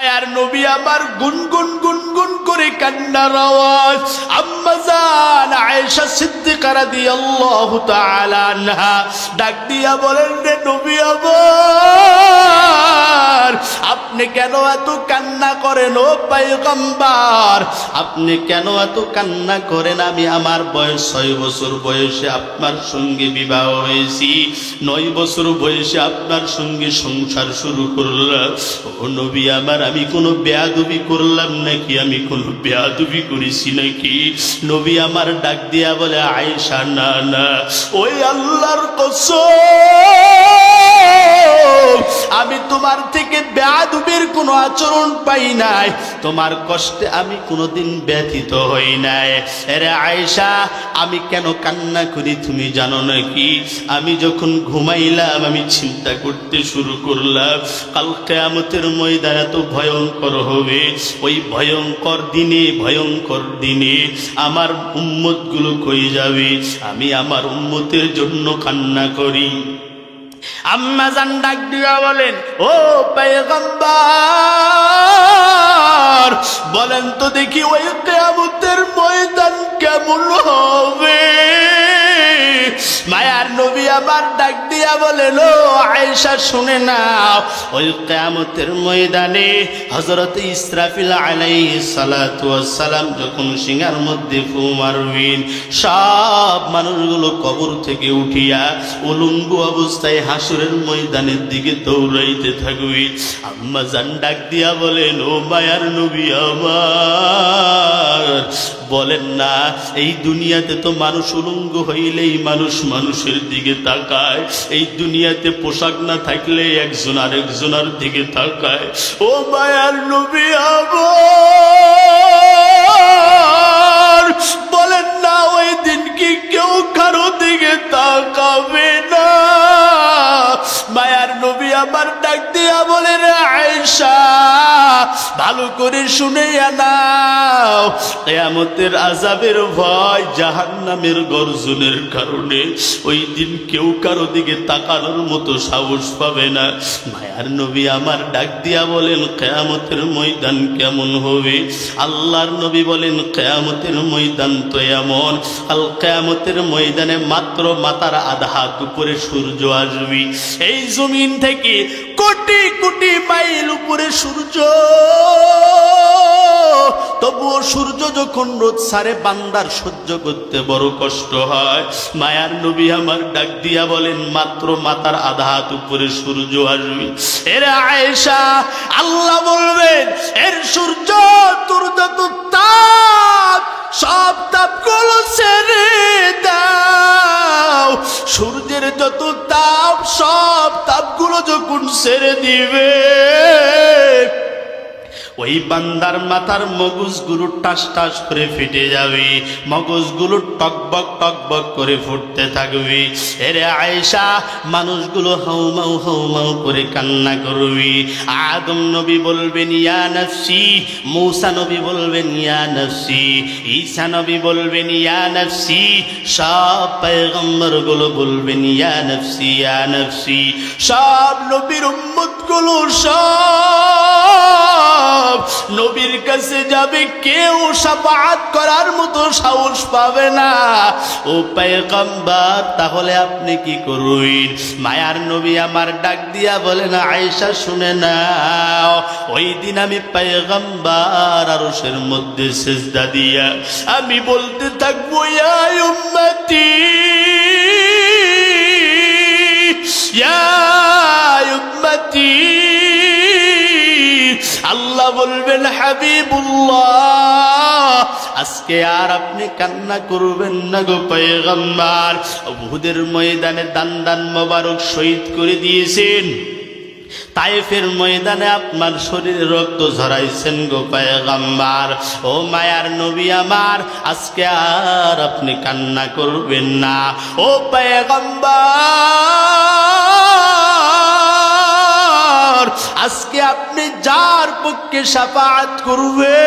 আর নবী আমার গুনগুন গুনগুন করে কান্নার আওয়াজ। আম্মা জান আয়েশা সিদ্দিকা রাদিয়াল্লাহু তাআলা আনহা ডাক দিয়া বলেন, রে নবী আমার, আপনি কেন এত কান্না করেন ও পয়গম্বর? আপনি কেন এত কান্না করেন? আমি আমার বয়স ছয় বছর বয়সে আপনার সঙ্গে বিবাহ হয়েছি। নয় বছর বয়সে আপনার সঙ্গে সংসার শুরু করলাম। ও নবী আমার আমি কোনো বেয়াদুবি করলাম নাকি? আমি কোনো বেয়াদুবি করেছি নাকি? নবী আমার ডাক দিয়া বলে, আয়েশা, না না। ওই আল্লাহর কসম। কোনো আচরণ পাই নাই। তোমার কষ্টে আমি কোনোদিন ব্যথিত হই নাই। আরে আয়েশা, আমি কেন কান্না করি তুমি জানো নাকি? আমি যখন ঘুমাইলাম, আমি চিন্তা করতে শুরু করলাম, কাল কেয়ামতের ময়দান এত ভয়ঙ্কর হবে। ওই ভয়ঙ্কর দিনে ভয়ঙ্কর দিনে আমার উম্মতগুলো কই যাবে? আমি আমার উম্মতের জন্য কান্না করি। আম্মা জান ডাক দিয়া বলেন, ও পেগম্বার বলেন তো দেখি ওই কেয়ামতের ময়দান কেমন হবে? আবার ডাক দিয়া বলেন ও আয়েশা, শুনে নাও, ওই কেয়ামতের ময়দানে হজরত ইসরাফিল সালাতু সালাম যখন সিঙ্গার মধ্যে ফু সব মানুষগুলো কবর থেকে উঠিয়া উলঙ্গ অবস্থায় হাসুরের ময়দানের দিকে দৌড়াইতে থাকবে। আম্মা জান ডাক দিয়া বলেন ও মায়ার নবী আমার। বলেন না, এই দুনিয়াতে তো মানুষ উলঙ্গ হইলেই মানুষ মানুষের দিকে তাকায় এই দুনিয়াতে পোশাক না থাকলে একজন আরেকজনের দিকে তাকায় ও মায়ার নবী আব বলেন না ওই দিন কি কেউ কারও দিকে তাকাবে না? মায়ার নবী আমার ডাক ভালো করে শুনে নাও। কেয়ামতের আজাবের ভয় জাহান্নামের গর্জনের কারণে ওই দিন কেউ কারও দিকে তাকানোর মতো সাহস পাবে না। মায়ার নবী আমার ডাক দিয়া বলেন, কেয়ামতের ময়দান কেমন হবে? আল্লাহর নবী বলেন, কেয়ামতের ময়দান তো এমন। আল কেয়ামতের ময়দানে মাত্র মাতার আধা হাত উপরে সূর্য আসবে। এই জমিন থেকে কোটি কোটি মাইল সূর্য। তবুও সূর্য যখন রোদ সারে, বান্দার সহ্য করতে বড় কষ্ট হয়। মায়ার নবী আমার ডাক দিয়া বলেন, মাত্র মাতার আধা হাত উপরে সূর্য আসবে। এর আয়েশা, আল্লাহ বলবেন, এর সূর্য তোর যত তাপ সব তাপগুলো ছেড়ে দাও। সূর্যের যত তাপ, সব তাপগুলো যখন ছেড়ে দিবে। ওই বান্দার মাথার মগজগুলো টাস টাস করে ফেটে যাবে, মগজগুলো টকবক টকবক করে ফুটতে থাকবে। এরে আয়েশা, মানুষগুলো হাউমাউ হাউমাউ করে কান্না করবে। আদম নবী বলবেন, ইয়া নফসি। মৌসা নবী বলবেন, ইয়া নফসি। ঈসা নবী বলবেন, ইয়া নফসি। সবগুলো বলবেন, ইয়া নফসি ইয়া নফসি। সব নবীর উম্মতগুলো সব নবীর কাছে যাবে, কেউ সাফাত করার মতো সাহস পাবে না। ও পেগম্বর তাহলে আপনি কি করুন? মায়ার নবী আমার ডাক দিয়া বলে না আয়েশা, শুনে নাও, ওই দিন আমি পেগম্বর আরশের মধ্যে সেজদা দিয়া, আমি বলতে থাকব, ইয়া বলবেন, হাবিবুল্লাহ, আজকে আর আপনি কান্না করবেন না গো পয়গম্বর। উহুদের ময়দানে দান দান মোবারক শহীদ করে দিয়েছেন। তাইফের ময়দানে আপনার শরীরে রক্ত ঝরাইছেন গো পায়গাম্বার। ও মায়ার নবী আমার, আজকে আর আপনি কান্না করবেন না। ও পায়গাম্বার আজকে আপনি যার পক্ষে সাফাত করবে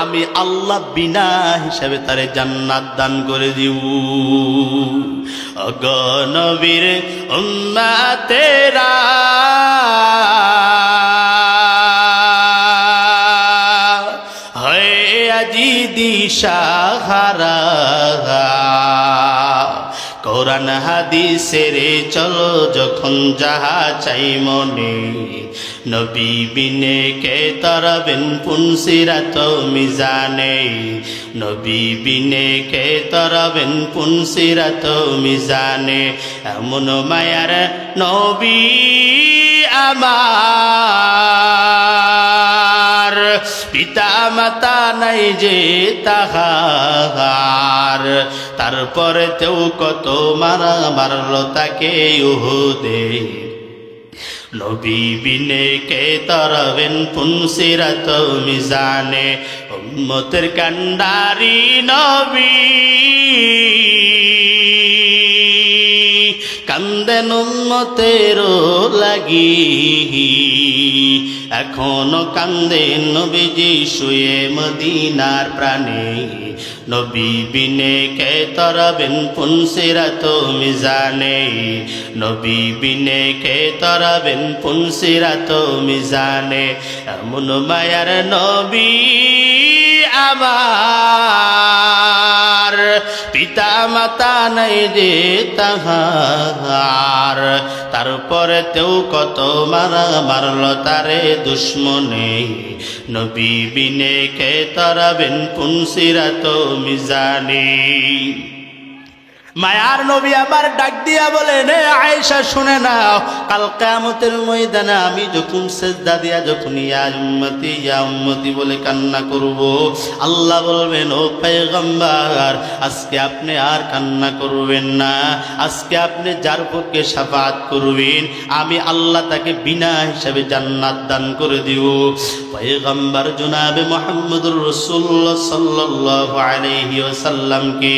আমি আল্লাহ বিনা হিসাবে তারে জান্নাত দান করে দিব। অগণবীর উম্মা তেরা হয় আজি দিশাহারা কোরআন হাদিসের চলো যখন যাহা চাই মনে। নবী বিনে কে তরবেন পুনসিরাত মিজানে। নবী বিনে কে তরবেন পুনসিরাত মিজানে। এমন মায়ার নবী আমার। পিতা মাতা নাই যে তাহার। তারপরে তেও কত মারা মারল তাকে উহুদে। নবী বিনে কে তরবেন পুনসিরাত মিজানে। উম্মতের কান্ডারি নবী। কান্দেন উম্মতের লাগি। এখনও কান্দেন নবীজি শুয়ে মদিনার প্রাণে। নবী বিনে কে তরবেন পুনসিরাত মিজানে। নবী বিনে কে তরবেন পুনসিরাত মিজানে। এমন মায়ার নবী আমার। পিতা মাতা নাই যে তাহার। তারপরে তেও কত মারা মারল তারে দুশ্মনে। নবী বিনে কে তরাবেন পুনসিরাত মিজানি। মায়ার নবী আবার ডাক দিয়া বলে, নে আয়েশা, শুনে নাও, কাল কামতের ময়দানে আমি যখন সেজদা দিয়া, যখন ইয়া উম্মতি ইয়া উম্মতি বলে কান্না করব, আল্লাহ বলবেন, ও পেগম্বার আজকে আপনি আর কান্না করবেন না, আজকে আপনি যার পক্ষে সাফাত করবেন, আমি আল্লাহ তাকে বিনা হিসাবে জান্নাত দান করে দিব। পয়গম্বর জনাবে মোহাম্মদুর রসুল্লাহ সাল্লাল্লাহু আলাইহি ওয়াসাল্লামকে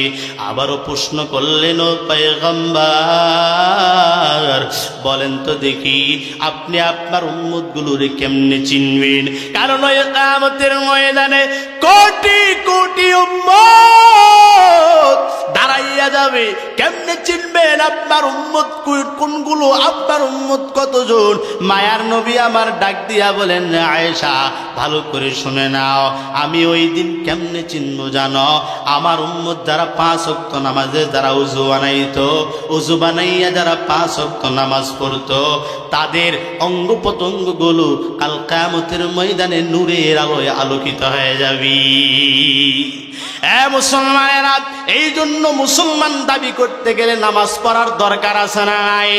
আবারও প্রশ্ন করলেন, ও পয়গম্বর, বলেন তো দেখি আপনি আপনার উম্মত গুলোরে কেমনে চিনবেন? কারণ ওই কামতের ময়দানে কোটি কোটি উম্মত দাঁড়াইয়া যাবে। কেমনে চিনবেন আপনার উম্মত কোনগুলো? আপনার উম্মত কতজন? মায়ার নবী আমার ডাক দিয়া বলেন, আয়েশা, ভালো করে শুনে নাও। আমি ওই দিন কেমনে চিনব জানো? আমার উম্মত যারা পাঁচ অক্ত নামাজে, যারা উজু বানাইতো, উজু বানাইয়া যারা পাঁচ অক্ত নামাজ পড়তো, তাদের অঙ্গ প্রত্যঙ্গগুলো কাল কামতের ময়দানে নূরের আলোয় আলোকিত হয়ে যাবি। এ মুসলমানেরা এই জন্য মুসলমান দাবি করতে গেলে নামাজ পড়ার দরকার আছে নাই।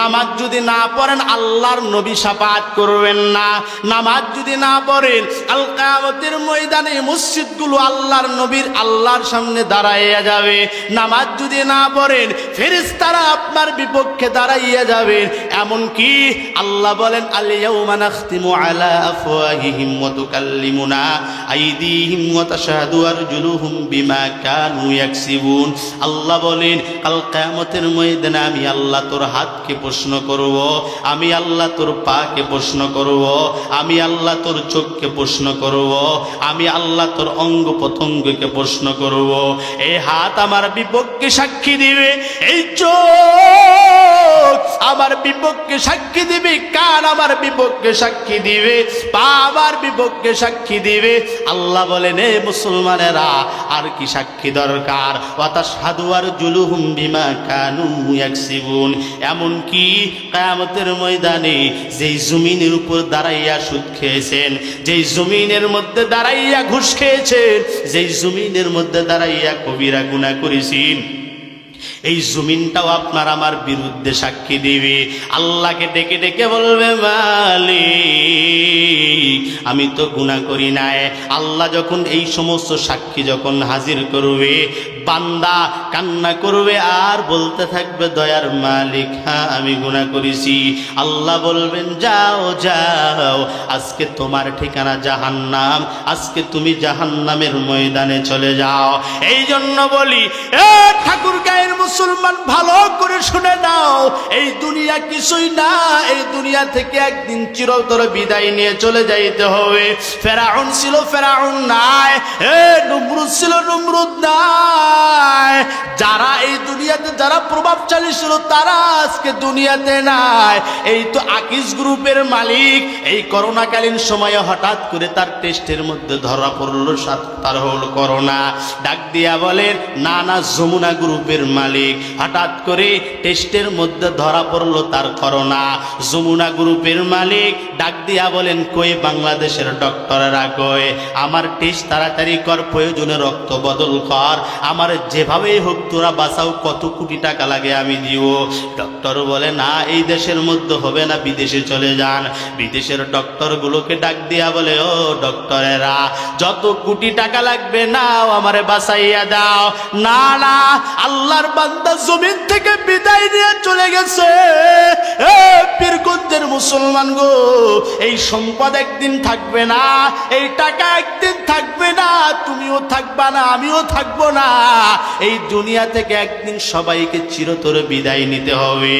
নামাজ যদি না পড়েন, আল্লাহর নবী সাফাত করবেন না। নামাজ যদি না পড়েন আল কামতের ময়দানে মসজিদগুলো আল্লাহর নবীর আল্লাহর সামনে দাঁড়াইয়া যাবে। নামাজ যদি না পড়েন, ফেরেশতারা আপনার বিপক্ষে দাঁড়াইয়া যাবেন এমন কি আল্লাহ বলেন আলিয়াউমা নাখতিমু আলা আফওয়াহিহিম ওয়া তুকাল্লিমুনা আইদিহিম ওয়া তাশহাদু আরজুলুহুম বিমা কানু ইয়াকসিবুন। আল্লাহ বলেন, কাল কিয়ামতের ময়দানে আমি আল্লাহ তোর হাতকে প্রশ্ন করব, আমি আল্লাহ তোর পাকে প্রশ্ন করব, আমি আল্লাহ তোর চোখকে প্রশ্ন করব, আমি আল্লাহ তোর অঙ্গ প্রত্যঙ্গকে প্রশ্ন করব। এই হাত আমার বিপক্ষে সাক্ষী দিবে, এই চোখ আমার বিপক্ষে সাক্ষী দিবে, কান আমার বিপক্ষে সাক্ষী দিবে, পা আমার বিপক্ষে সাক্ষী দিবে। আল্লাহ বলেন, এ মুসলমানেরা, আর কি সাক্ষী দরকার? আর জুলুহুম বিমা কানু ইয়াকসিবুন। এমন কি কায়ামতের ময়দানে যেই জমিনের উপর দাঁড়াইয়া সুদ খেয়েছেন, যেই জমিনের মধ্যে দাঁড়াইয়া ঘুষ খেয়েছেন, যেই জমিনের মধ্যে দাঁড়াইয়া কবিরা গুনাহ করেছেন এই জমিনটাও আপনার আমার বিরুদ্ধে সাক্ষী দিবে। আল্লাহকে ডেকে ডেকে বলবে, মালিক, আমি তো গুণা করি নাই। আল্লাহ যখন এই সমস্ত সাক্ষী যখন হাজির করবে, বান্দা কান্না করবে আর বলতে থাকবে, দয়ার মালিক হ্যাঁ আমি গুণা করেছি। আল্লাহ বলবেন, যাও যাও, আজকে তোমার ঠিকানা জাহান্নাম, আজকে তুমি জাহান্নামের ময়দানে চলে যাও। এই জন্য বলি, এ ঠাকুর গায়ের মুসলমান মুসলমান ভালো করে শুনে নাও, এই দুনিয়া কিছুই না, এই দুনিয়া থেকে একদিন চিরতর বিদায় নিয়ে চলে যাইতে হবে। ফেরাউন ছিল ফেরাউন নাই, এ নমরুদ ছিল নমরুদ নাই। যারা এই দুনিয়াতে যারা প্রভাবশালী ছিল, তারা আজকে দুনিয়াতে নাই। এই তো আকিস গ্রুপের মালিক, এই করোনাকালীন সময়ে হঠাৎ করে তার টেস্টের মধ্যে ধরা পড়ল, সাত- তার হলো করোনা। ডাক দিয়া বলেন, না না, যমুনা গ্রুপের মালিক। হঠাৎ করে টেস্টের মধ্যে ধরা পড়ল তার করোনা। যমুনা গ্রুপের মালিক ডাক দিয়া বলেন, কই বাংলাদেশের ডক্টররা কই? আমার টেস্ট তাড়াতাড়ি কর, প্রয়োজনে রক্ত বদল কর। আমার যেভাবেই হোক, তোরা বাঁচাও, কত কোটি টাকা লাগে আমি দিও। ডক্টর বলে, না, এই দেশের মধ্যে হবে না, বিদেশে চলে যান। বিদেশের ডক্টরগুলোকে ডাক দিয়া বলে, ও ডক্টরেরা, যত কোটি টাকা লাগবে, নাও আমারে বাঁচাইয়া দাও। না না, আল্লাহর বান্দা জমিন থেকে বিদায় নিয়ে চলে গেছে। পীরগঞ্জের মুসলমান গো, এই সম্পদ একদিন থাকবে না, এই টাকা একদিন থাকবে না, তুমিও থাকবা না, আমিও থাকব না। এই দুনিয়া থেকে একদিন সবাইকে চিরতরে বিদায় নিতে হবে।